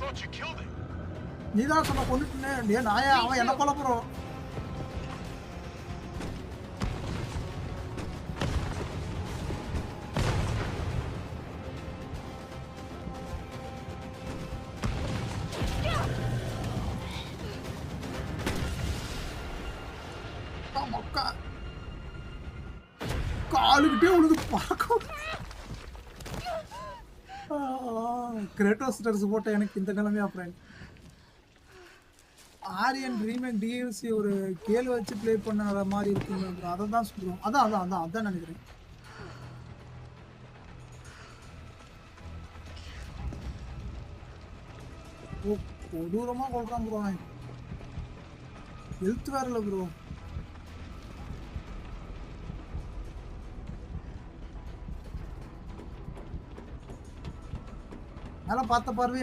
thought you killed him. நீ தான் சொன்ன கொண்டுட்டுனே டே நாயா அவன் என்ன கொல்ல போறோம் காலுக்கிட்டே உழுது பார்க்கும். கிரேட்டோஸ் ட்ரெஸ் போட்ட எனக்கு இந்த நிலைமையா ஃப்ரெண்ட் ஆரியன் ரீமேக் டிஎல்சி ஒரு கேள் வச்சு ப்ளே பண்ணுற மாதிரி இருக்குங்க அதை தான் சொல்லுவோம் அதான் அதான் அதான் அதான் நினைக்கிறேன். ஓ கொடூரமாக கொள்றான் ப்ரோ ஹெல்த் வேறல ப்ரோ மேலே பார்த்த பார்வை